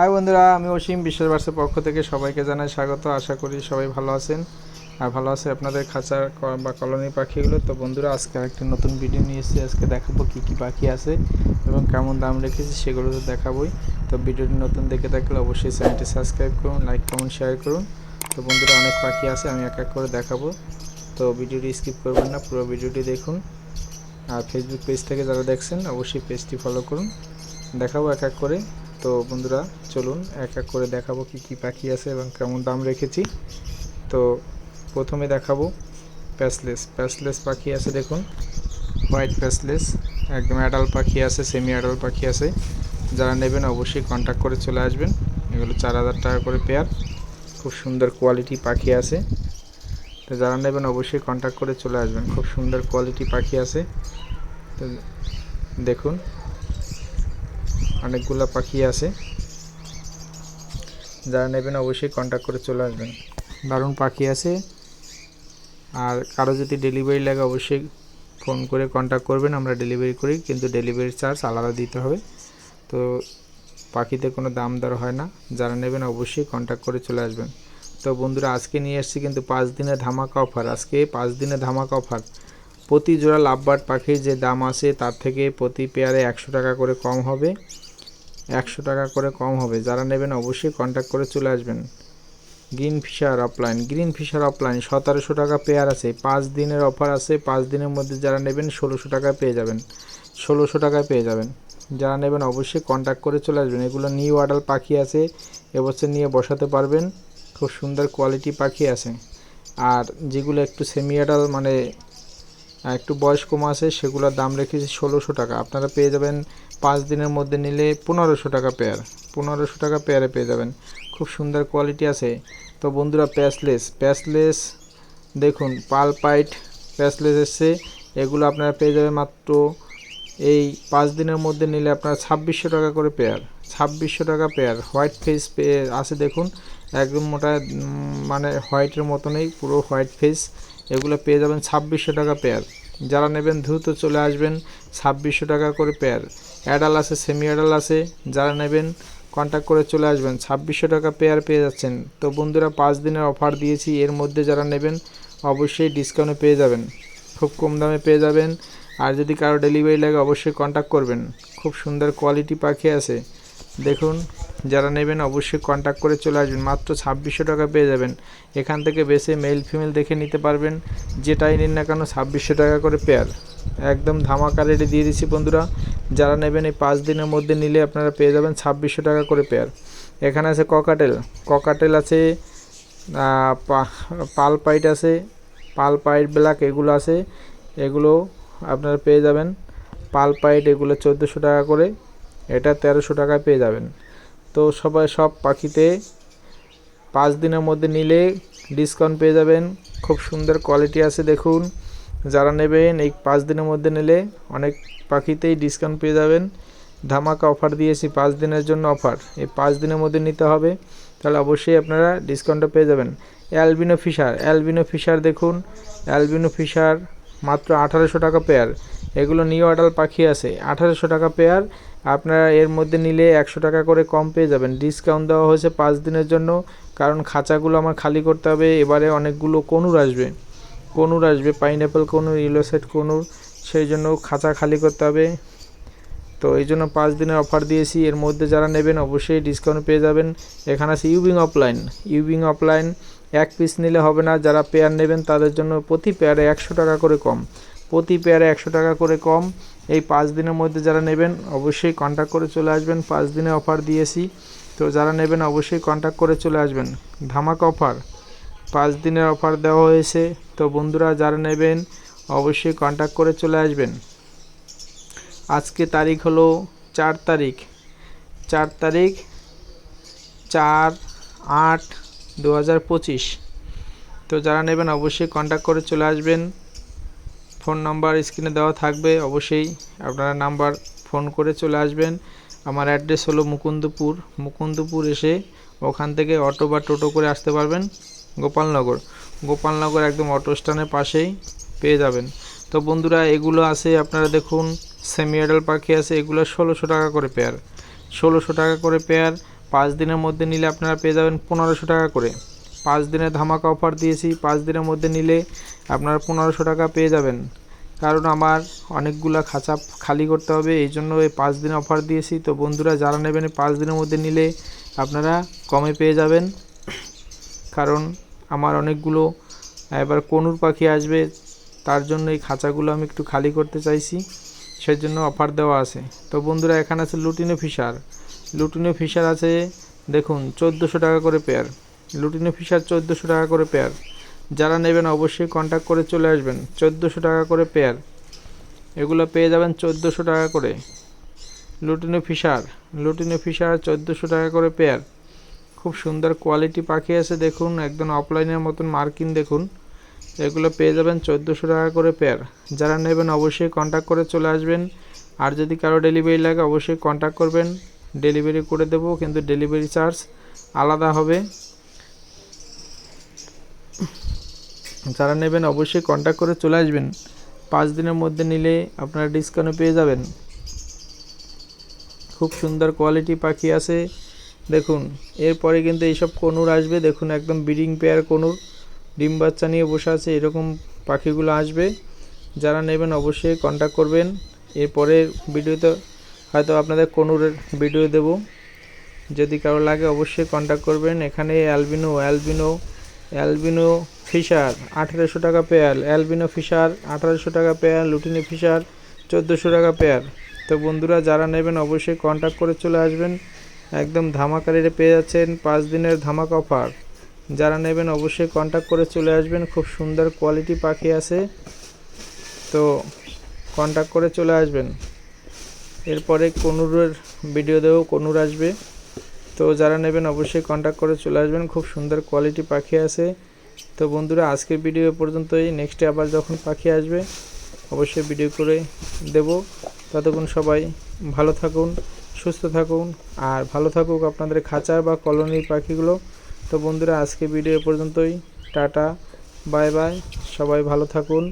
High বন্ধুরা, আমি অসীম বিশ্বাসবাসের পক্ষ থেকে সবাইকে জানাই স্বাগত। আশা করি সবাই ভালো আছেন। আর ভালো আছে আপনাদের খাঁচার বা কলোনি পাখিগুলো। তো বন্ধুরা, আজকে একটি নতুন ভিডিও নিয়ে এসেছি। আজকে দেখাবো কী কী পাখি আছে এবং কেমন দাম রেখেছি সেগুলো তো দেখাবোই। তো ভিডিওটি নতুন দেখে থাকলে অবশ্যই চ্যানেলটি সাবস্ক্রাইব করুন, লাইক, কমেন্ট, শেয়ার করুন। তো বন্ধুরা, অনেক পাখি আছে, আমি এক এক করে দেখাবো। তো ভিডিওটি স্কিপ করবেন না, পুরো ভিডিওটি দেখুন। আর ফেসবুক পেজ থেকে যারা দেখছেন, অবশ্যই পেজটি ফলো করুন। দেখাবো এক এক করে। তো বন্ধুরা, চলুন এক এক করে দেখাবো কি কি পাখি আছে এবং কেমন দাম রেখেছি। তো প্রথমে দেখাবো প্যাসলেস। প্যাসলেস পাখি আছে দেখুন, হোয়াইট প্যাসলেস, একদম অ্যাডাল পাখি আছে সেমি অ্যাডাল পাখি আছে। যারা নেবেন অবশ্যই কন্ট্যাক্ট করে চলে আসবেন। এগুলো চার হাজার টাকা করে পেয়ার খুব সুন্দর কোয়ালিটি পাখি আছে। তো যারা নেবেন অবশ্যই কন্ট্যাক্ট করে চলে আসবেন। খুব সুন্দর কোয়ালিটি পাখি আছে। তো দেখুন অনেকগুলো পাখি আছে। যারা নেবেন অবশ্যই কন্ট্যাক্ট করে চলে আসবেন। দারুণ পাখি আছে। আর কারও যদি ডেলিভারি লাগে অবশ্যই ফোন করে কন্ট্যাক্ট করবেন, আমরা ডেলিভারি করি, কিন্তু ডেলিভারি চার্জ আলাদা দিতে হবে। তো পাখিতে কোনো দাম দর হয় না। যারা নেবেন অবশ্যই কন্ট্যাক্ট করে চলে আসবেন। তো বন্ধুরা, আজকে নিয়ে এসেছি কিন্তু পাঁচ দিনে ধামাকা অফার আজকে পাঁচ দিনে ধামাকা অফার প্রতি জোড়া লাভবার্ড পাখির যে দাম আছে, তার থেকে প্রতি পেয়ারে একশো টাকা করে কম হবে। একশো টাকা করে কম হবে। যারা নেবেন অবশ্যই কন্ট্যাক্ট করে চলে আসবেন। Green fisher offline green fisher offline সতেরোশো টাকা পেয়ার আছে। পাঁচ দিনের অফার আছে, পাঁচ দিনের মধ্যে যারা নেবেন ষোলোশো টাকায় পেয়ে যাবেন। ষোলোশো টাকায় পেয়ে যাবেন। যারা নেবেন অবশ্যই কন্ট্যাক্ট করে চলে আসবেন। এগুলো নিউ আডাল পাখি আছে, এবছর নিয়ে বসাতে পারবেন। খুব সুন্দর কোয়ালিটি পাখি আছে। আর যেগুলো একটু সেমি আডাল মানে আর একটু বয়স কম আছে, সেগুলোর দাম রেখেছি ষোলোশো টাকা। আপনারা পেয়ে যাবেন পাঁচ দিনের মধ্যে নিলে পনেরোশো টাকা পেয়ার পনেরোশো টাকা পেয়ারে পেয়ে যাবেন। খুব সুন্দর কোয়ালিটি আছে। তো বন্ধুরা প্যাসলেস প্যাসলেস দেখুন, পাল পাইট প্যাসলেস এসছে। এগুলো আপনারা পেয়ে যাবেন মাত্র এই পাঁচ দিনের মধ্যে নিলে আপনার ছাব্বিশশো টাকা করে পেয়ার ছাব্বিশশো টাকা পেয়ার হোয়াইট ফেস আছে দেখুন। একদম মোটা মানে হোয়াইটের মতনই, পুরো হোয়াইট ফেস এগুলো পেয়ে যাবেন ছাব্বিশশো টাকা পেয়ার যারা নেবেন দ্রুত চলে আসবেন ছাব্বিশশো টাকা করে পেয়ার অ্যাডাল আছে সেমি অ্যাডাল আছে, যারা নেবেন কন্ট্যাক্ট করে চলে আসবেন, ছাব্বিশশো টাকা পেয়ার পেয়ে যাচ্ছেন। তো বন্ধুরা, পাঁচ দিনের অফার দিয়েছি, এর মধ্যে যারা নেবেন অবশ্যই ডিসকাউন্টে পেয়ে যাবেন। খুব কম দামে পেয়ে যাবেন। আর যদি কারও ডেলিভারি লাগে, অবশ্যই কন্ট্যাক্ট করবেন। খুব সুন্দর কোয়ালিটি পাখি আছে। দেখুন, যারা নেবেন অবশ্যই কন্ট্যাক্ট করে চলে আসবেন। মাত্র ছাব্বিশশো টাকা পেয়ে যাবেন। এখান থেকে বেছে মেল ফিমেল দেখে নিতে পারবেন। যেটাই নিন না কেন, ছাব্বিশশো টাকা করে পেয়ার একদম ধামাকা রেটে দিয়ে দিচ্ছি বন্ধুরা। যারা নেবেন এই পাঁচ দিনের মধ্যে নিলে আপনারা পেয়ে যাবেন ছাব্বিশশো টাকা করে পেয়ার এখানে আছে ককাটেল ককাটেল আছে পাল পাইট আছে, পাল পাইট ব্ল্যাক এগুলো আছে। এগুলো আপনারা পেয়ে যাবেন। পাল পাইট এগুলো চোদ্দোশো টাকা করে। এটা তেরোশো টাকায় পেয়ে যাবেন। তো সবাই সব পাখিতে পাঁচ দিনের মধ্যে নিলে ডিসকাউন্ট পেয়ে যাবেন। খুব সুন্দর কোয়ালিটি আছে দেখুন। যারা নেবেন, এই পাঁচ দিনের মধ্যে নিলে অনেক পাখিতেই ডিসকাউন্ট পেয়ে যাবেন। ধামাকা অফার দিয়েছি, পাঁচ দিনের জন্য অফার এই পাঁচ দিনের মধ্যে নিতে হবে। তাহলে অবশ্যই আপনারা ডিসকাউন্টটা পেয়ে যাবেন। অ্যালবিনো ফিশার অ্যালবিনো ফিশার দেখুন। অ্যালবিনো ফিশার মাত্র আঠারোশো টাকা পেয়ার এগুলো নিউ অর্ডার পাখি আছে। আঠারোশো টাকা পেয়ার আপনারা এর মধ্যে নিলে একশো টাকা করে কম পেয়ে যাবেন। ডিসকাউন্ট দেওয়া হয়েছে পাঁচ দিনের জন্য, কারণ খাঁচাগুলো আমার খালি করতে হবে। এবারে অনেকগুলো কনুর আসবে। কনুর আসবে পাইনঅ্যাপেল কনুর ইলোসেট কনুর, সেই জন্য খাঁচা খালি করতে হবে। তো এই জন্য পাঁচ দিনের অফার দিয়েছি। এর মধ্যে যারা নেবেন অবশ্যই ডিসকাউন্ট পেয়ে যাবেন। এখানে আছে ইউবিং অফলাইন ইউবিং অফলাইন এক পিস নিলে হবে না। যারা পেয়ার নেবেন, তাদের জন্য প্রতি পেয়ারে একশো টাকা করে কম। প্রতি পেয়ারে একশো টাকা করে কম। এই পাঁচ দিনের মধ্যে যারা নেবেন, অবশ্যই কন্ট্যাক্ট করে চলে আসবেন। পাঁচ দিনে অফার দিয়েছি। তো যারা নেবেন, অবশ্যই কন্ট্যাক্ট করে চলে আসবেন। ধামাক অফার পাঁচ দিনের অফার দেওয়া হয়েছে। তো বন্ধুরা, যারা নেবেন, অবশ্যই কন্ট্যাক্ট করে চলে আসবেন। আজকে তারিখ হলো চার তারিখ। চার তারিখ চার আট দু হাজার পঁচিশ। তো যারা নেবেন, অবশ্যই কন্ট্যাক্ট করে চলে আসবেন। ফোন নাম্বার স্ক্রিনে দেওয়া থাকবে, অবশ্যই আপনারা নাম্বার ফোন করে চলে আসবেন। আমার অ্যাড্রেস হলো মুকুন্দপুর। মুকুন্দপুর এসে ওখান থেকে অটো বা টোটো করে আসতে পারবেন গোপালনগর। গোপালনগর একদম অটো স্ট্যান্ডের পাশেই পেয়ে যাবেন। তো বন্ধুরা, এগুলো আছে আপনারা দেখুন সেমি পাখি আছে, এগুলো ষোলোশো টাকা করে পেয়ার। ষোলোশো টাকা করে পেয়ার, পাঁচ দিনের মধ্যে নিলে আপনারা পেয়ে যাবেন পনেরোশো টাকা করে। পাঁচ দিনের ধামাকা অফার দিয়েছি, পাঁচ দিনের মধ্যে নিলে আপনারা পনেরোশো টাকা পেয়ে যাবেন। কারণ আমার অনেকগুলা খাঁচা খালি করতে হবে, এই জন্য এই পাঁচ দিন অফার দিয়েছি। তো বন্ধুরা, যারা নেবেন পাঁচ দিনের মধ্যে নিলে আপনারা কমে পেয়ে যাবেন। কারণ আমার অনেকগুলো, এবার কনুর পাখি আসবে, তার জন্য এই খাঁচাগুলো আমি একটু খালি করতে চাইছি সেই জন্য অফার দেওয়া আছে। তো বন্ধুরা, এখানে আছে লুটিনো ফিশার। লুটিনো ফিশার আছে, দেখুন, চোদ্দোশো টাকা করে পেয়ার লুটিনো ফিশার চোদ্দোশো টাকা করে পেয়ার। যারা নেবেন অবশ্যই কন্ট্যাক্ট করে চলে আসবেন। চোদ্দোশো টাকা করে পেয়ার। এগুলো পেয়ে যাবেন চোদ্দোশো টাকা করে। লুটিনো ফিশার লুটিনো ফিশার চোদ্দোশো টাকা করে পেয়ার। খুব সুন্দর কোয়ালিটি পাখি আছে, দেখুন। একদম অফলাইনের মতন মার্কিন, দেখুন। এগুলো পেয়ে যাবেন চোদ্দোশো টাকা করে পেয়ার। যারা নেবেন অবশ্যই কন্ট্যাক্ট করে চলে আসবেন। আর যদি কারও ডেলিভারি লাগে, অবশ্যই কন্ট্যাক্ট করবেন। ডেলিভারি করে দেবো, কিন্তু ডেলিভারি চার্জ আলাদা হবে। যারা নেবেন অবশ্যই কন্ট্যাক্ট করে চলে আসবেন। পাঁচ দিনের মধ্যে নিলে আপনারা ডিসকাউন্টে পেয়ে যাবেন। খুব সুন্দর কোয়ালিটি পাখি আছে। দেখুন, এরপরে কিন্তু এইসব কনুর আসবে। দেখুন, একদম ব্রিডিং পেয়ার কনুর। ডিম বাচ্চা নিয়ে বসে আছে, এরকম পাখিগুলো আসবে। যারা নেবেন অবশ্যই কন্ট্যাক্ট করবেন। এরপরের ভিডিওতে হয়তো আপনাদের কনুরের ভিডিও দেব। যদি কারও লাগে অবশ্যই কন্ট্যাক্ট করবেন। এখানে অ্যালবিনো অ্যালবিনো অ্যালবিনো ফিশার, আঠেরোশো টাকা পেয়ার, অ্যালবিনো ফিশার, আঠারোশো টাকা পেয়ার, লুটিনি ফিশার, চোদ্দোশো টাকা পেয়ার। তো বন্ধুরা, যারা নেবেন অবশ্যই কন্ট্যাক্ট করে চলে আসবেন। একদম ধামাকা রেটে পেয়ে যাচ্ছেন পাঁচ দিনের ধামাকা অফার যারা নেবেন অবশ্যই কন্ট্যাক্ট করে চলে আসবেন, খুব সুন্দর কোয়ালিটি পাখি আছে। তো কন্ট্যাক্ট করে চলে আসবেন। এরপরে কনুরের ভিডিও দেবো কনুর আসবে। তো যারা নেবেন অবশ্যই কন্ট্যাক্ট করে চলে আসবেন, খুব সুন্দর কোয়ালিটি পাখি আছে। তো বন্ধুরা, আজকের ভিডিও পর্যন্তই। নেক্সটে আবার যখন পাখি আসবে, অবশ্যই ভিডিও করে দেব। ততক্ষণ সবাই ভালো থাকুন, সুস্থ থাকুন, আর ভালো থাকুক আপনাদের খাঁচা বা কলোনির পাখিগুলো। তো বন্ধুরা আজকে ভিডিও পর্যন্তই। টাটা, বাই বাই, সবাই ভালো থাকুন।